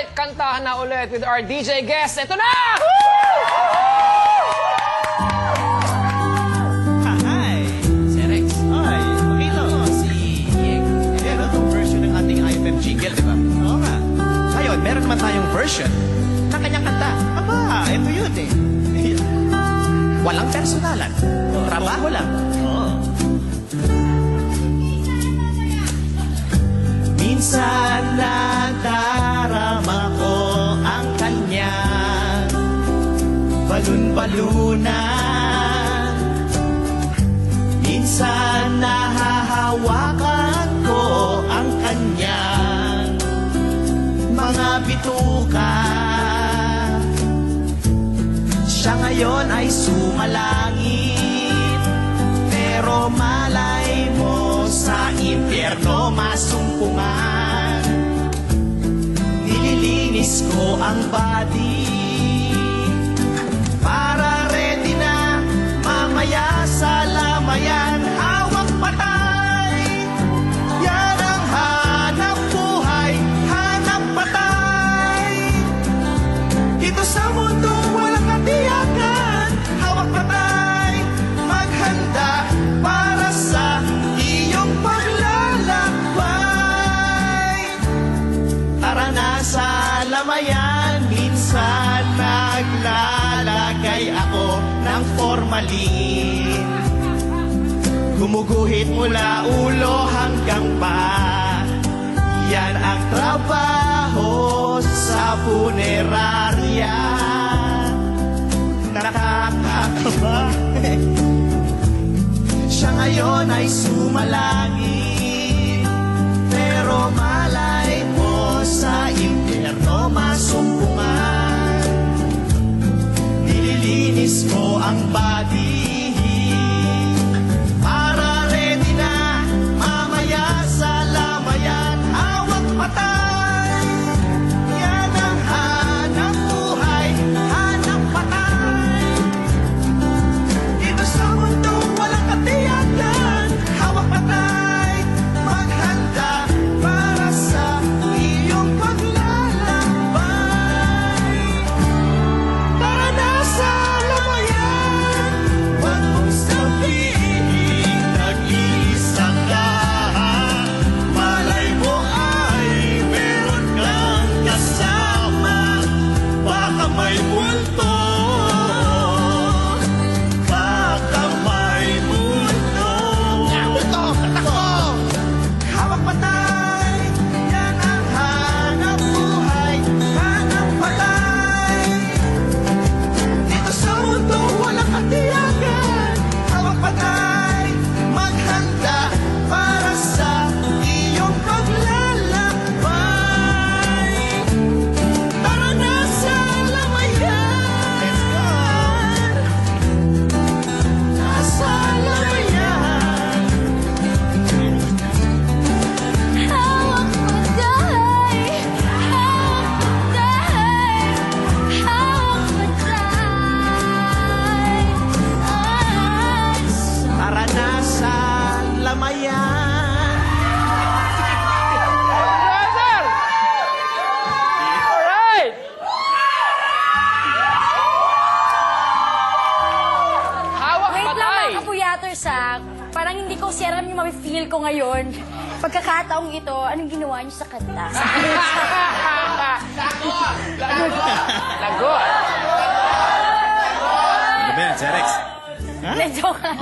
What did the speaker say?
Alright, kantahan na ulit with our DJ guest. Ito na! Hi! Si Rex. Hi! Makita mo si Yeng. Ayan, itong version ng ating IFM jingle, di ba? Oo nga. Ngayon, meron naman tayong version ng kanyang kanta. Aba, ito yun eh. Walang personalan. Trabaho lang. Oo. Balon-balunan Minsan nahahawakan ko ang kanyang mga bituka. Siya ngayon ay sumalangit. Pero malay mo sa impyerno masumpungan Nililinis ko ang body naglalagay ako ng formalin. Gumuguhit mula ulo hanggang pa. Yan ang trabaho sa punerarya Nakakakaba. Siya ngayon ay sumalangit Nililinis lamayan Brother! Alright! Hawak Wait lang patay! mga kapuyaters ha. Parang hindi ko siya alam yung feel ko ngayon. Pagkakataong ito, anong ginawa niyo sa kanta? Lagot! Ano ba yan, Serex? Hindi, joke lang.